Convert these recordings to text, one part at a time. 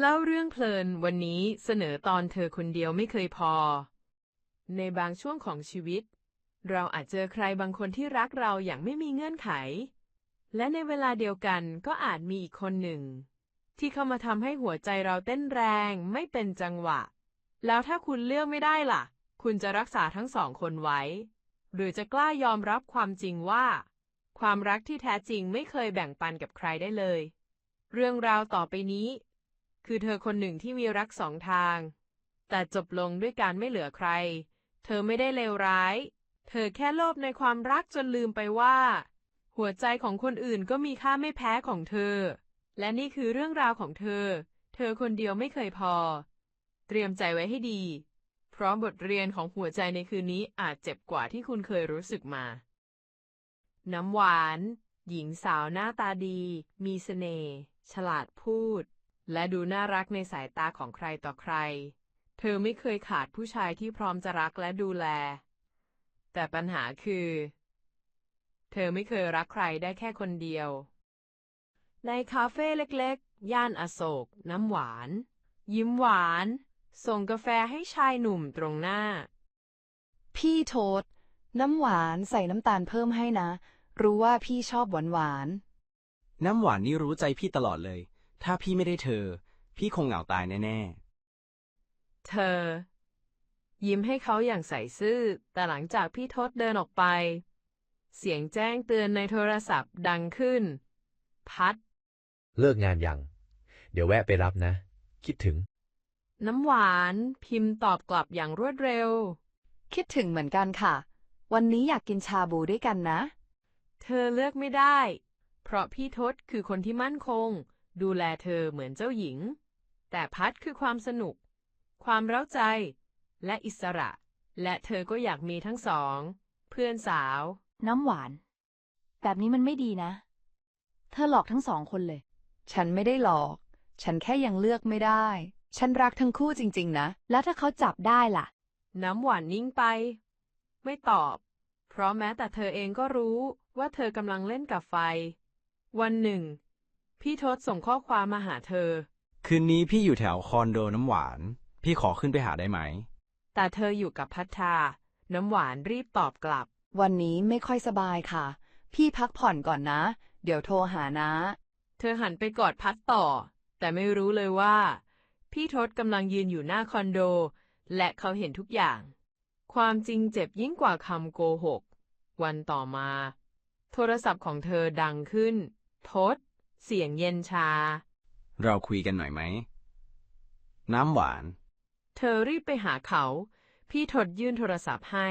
เล่าเรื่องเพลินวันนี้เสนอตอนเธอคนเดียวไม่เคยพอ ในบางช่วงของชีวิต เราอาจเจอใครบางคนที่รักเราอย่างไม่มีเงื่อนไข และในเวลาเดียวกันก็อาจมีอีกคนหนึ่ง ที่เข้ามาทำให้หัวใจเราเต้นแรงไม่เป็นจังหวะ แล้วถ้าคุณเลือกไม่ได้ล่ะ คุณจะรักษาทั้งสองคนไว้ หรือจะกล้ายอมรับความจริงว่า ความรักที่แท้จริงไม่เคยแบ่งปันกับใครได้เลย เรื่องราวต่อไปนี้ คือเธอคนหนึ่งที่มีรักสองทาง แต่จบลงด้วยการไม่เหลือใคร เธอไม่ได้เลวร้าย เธอแค่โลภในความรักจนลืมไปว่า หัวใจของคนอื่นก็มีค่าไม่แพ้ของเธอ และนี่คือเรื่องราวของเธอ เธอคนเดียวไม่เคยพอ เตรียมใจไว้ให้ดี เพราะบทเรียนของหัวใจในคืนนี้อาจเจ็บกว่าที่คุณเคยรู้สึกมา น้ำหวาน หญิงสาวหน้าตาดี มีเสน่ห์ฉลาดพูด และดูน่ารักในสายตาของใครต่อใคร เธอไม่เคยขาดผู้ชายที่พร้อมจะรักและดูแล แต่ปัญหาคือ เธอไม่เคยรักใครได้แค่คนเดียว ในคาเฟ่เล็กๆ ย่านอโศก น้ำหวาน ยิ้มหวาน ส่งกาแฟให้ชายหนุ่มตรงหน้า พี่โทษ น้ำหวานใส่น้ำตาลเพิ่มให้นะ รู้ว่าพี่ชอบหวานหวาน น้ำหวานนี่รู้ใจพี่ตลอดเลย ถ้าพี่ไม่ได้เธอ พี่คงเหงาตายแน่เธอ ยิ้มให้เขาอย่างใส่ซื่อ แต่หลังจากพี่ทศเดินออกไป เสียงแจ้งเตือนในโทรศัพท์ดังขึ้น พัด เลิกงานยัง เดี๋ยวแวะไปรับนะ คิดถึง น้ำหวานพิมพ์ตอบกลับอย่างรวดเร็วๆคิดถึงเหมือนกันค่ะ วันนี้อยากกินชาบูด้วยกันนะ เธอเลือกไม่ได้ เพราะพี่ทศคือคนที่มั่นคง ดูแลเธอเหมือนเจ้าหญิง แต่พัดคือความสนุก ความเร้าใจ และอิสระ และเธอก็อยากมีทั้งสอง เพื่อนสาว น้ำหวาน แบบนี้มันไม่ดีนะ เธอหลอกทั้งสองคนเลย ฉันไม่ได้หลอก ฉันแค่ยังเลือกไม่ได้ ฉันรักทั้งคู่จริง ๆ นะ แล้วถ้าเขาจับได้ล่ะ น้ำหวานนิ่งไป ไม่ตอบ เพราะแม้แต่เธอเองก็รู้ว่าเธอกำลังเล่นกับไฟ วันหนึ่ง พี่ทศส่งข้อความมาหาเธอๆคืนนี้พี่อยู่แถวคอนโดน้ำหวาน พี่ขอขึ้นไปหาได้ไหม แต่เธออยู่กับพัทธาน้ำหวานรีบตอบกลับ วันนี้ไม่ค่อยสบายค่ะ พี่พักผ่อนก่อนนะ เดี๋ยวโทรหานะ เธอหันไปกอดพัดต่อ แต่ไม่รู้เลยว่า พี่ทศกำลังยืนอยู่หน้าคอนโด และเขาเห็นทุกอย่าง ความจริงเจ็บยิ่งกว่าคำโกหก วันต่อมา โทรศัพท์ของเธอดังขึ้น ทศ เสียงเย็นชา เราคุยกันหน่อยไหม น้ำหวาน เธอรีบไปหาเขา พี่ทศยื่นโทรศัพท์ให้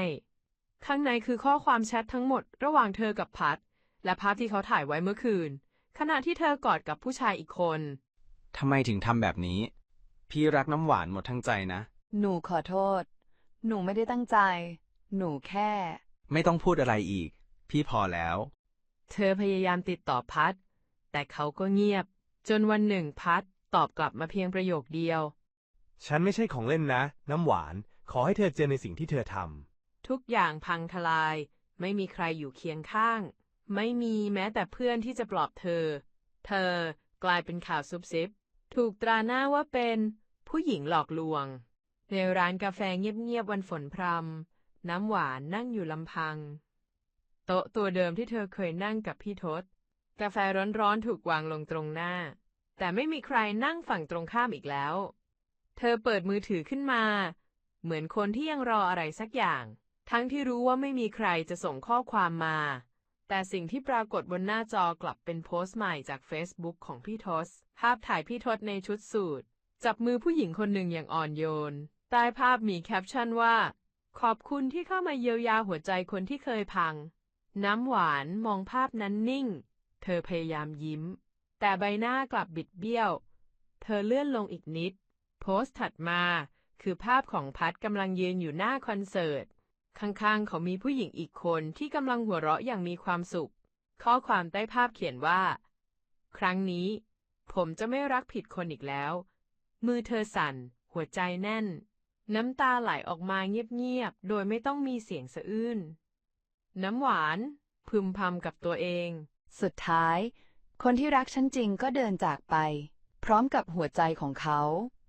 ข้างในคือข้อความแชททั้งหมดระหว่างเธอกับพัด และภาพที่เขาถ่ายไว้เมื่อคืน ขณะที่เธอกอดกับผู้ชายอีกคน ทำไมถึงทำแบบนี้ พี่รักน้ำหวานหมดทั้งใจนะ หนูขอโทษ หนูไม่ได้ตั้งใจ หนูแค่ ไม่ต้องพูดอะไรอีก พี่พอแล้ว เธอพยายามติดต่อพัด แต่เขาก็เงียบ จนวันหนึ่งพัดตอบกลับมาเพียงประโยคเดียว ฉันไม่ใช่ของเล่นนะ น้ำหวาน ขอให้เธอเจอในสิ่งที่เธอททุกอย่างพังทลาย ไม่มีใครอยู่เคียงข้าง ไม่มีแม้แต่เพื่อนที่จะปลอบเธอ เธอกลายเป็นข่าวซุบซิบ ถูกตราหน้าว่าเป็นผู้หญิงหลอกลวง ในร้านกาแฟเงียบๆวันฝนพรำน้ำหวานนั่งอยู่ลำพัง โต๊ะตัวเดิมที่เธอเคยนั่งกับพี่ทศ กาแฟร้อนๆถูกวางลงตรงหน้า แต่ไม่มีใครนั่งฝั่งตรงข้ามอีกแล้ว เธอเปิดมือถือขึ้นมา เหมือนคนที่ยังรออะไรสักอย่าง ทั้งที่รู้ว่าไม่มีใครจะส่งข้อความมา แต่สิ่งที่ปรากฏบนหน้าจอกลับเป็นโพสต์ใหม่จาก Facebook ของพี่ทศ ภาพถ่ายพี่ทศในชุดสูทจับมือผู้หญิงคนหนึ่งอย่างอ่อนโยน ใต้ภาพมีแคปชั่นว่า ขอบคุณที่เข้ามาเยียวยาหัวใจคนที่เคยพัง น้ำหวานมองภาพนั้นนิ่ง เธอพยายามยิ้ม แต่ใบหน้ากลับบิดเบี้ยว เธอเลื่อนลงอีกนิด โพสต์ถัดมา คือภาพของพัดกำลังยืนอยู่หน้าคอนเสิร์ต ข้างๆ เขามีผู้หญิงอีกคนที่กำลังหัวเราะอย่างมีความสุข ข้อความใต้ภาพเขียนว่า ครั้งนี้ ผมจะไม่รักผิดคนอีกแล้ว มือเธอสั่น หัวใจแน่น น้ำตาไหลออกมาเงียบๆ โดยไม่ต้องมีเสียงสะอื้น น้ำหวานพึมพำกับตัวเอง สุดท้าย คนที่รักฉันจริงก็เดินจากไป พร้อมกับหัวใจของเขา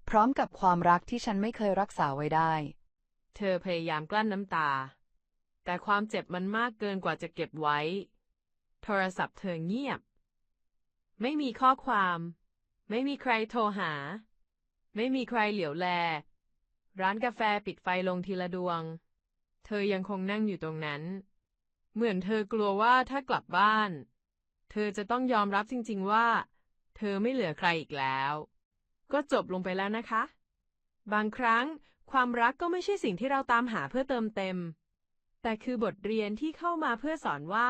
พร้อมกับความรักที่ฉันไม่เคยรักษาไว้ได้ เธอพยายามกลั้นน้ำตา แต่ความเจ็บมันมากเกินกว่าจะเก็บไว้ โทรศัพท์เธอเงียบ ไม่มีข้อความ ไม่มีใครโทรหา ไม่มีใครเหลียวแล ร้านกาแฟปิดไฟลงทีละดวง เธอยังคงนั่งอยู่ตรงนั้น เหมือนเธอกลัวว่าถ้ากลับบ้าน ธอจะต้องยอมรับจริงๆว่า เธอไม่เหลือใครอีกแล้ว ก็จบลงไปแล้วนะคะ บางครั้งความรักก็ไม่ใช่สิ่งที่เราตามหาเพื่อเติมเต็ม แต่คือบทเรียนที่เข้ามาเพื่อสอนว่า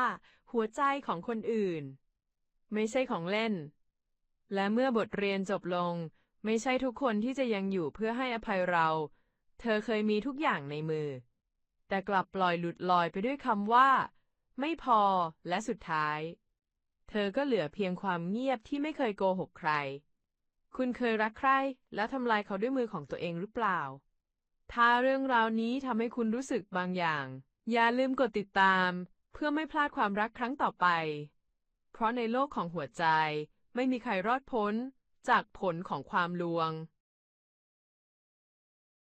หัวใจของคนอื่น ไม่ใช่ของเล่น และเมื่อบทเรียนจบลง ไม่ใช่ทุกคนที่จะยังอยู่เพื่อให้อภัยเรา เธอเคยมีทุกอย่างในมือ แต่กลับปล่อยหลุดลอยไปด้วยคำว่า ไม่พอและสุดท้าย เธอก็เหลือเพียงความเงียบที่ไม่เคยโกหกใคร คุณเคยรักใคร แล้วทำลายเขาด้วยมือของตัวเองหรือเปล่า ถ้าเรื่องราวนี้ทำให้คุณรู้สึกบางอย่าง อย่าลืมกดติดตาม เพื่อไม่พลาดความรักครั้งต่อไป เพราะในโลกของหัวใจไม่มีใครรอดพ้น จากผลของความลวง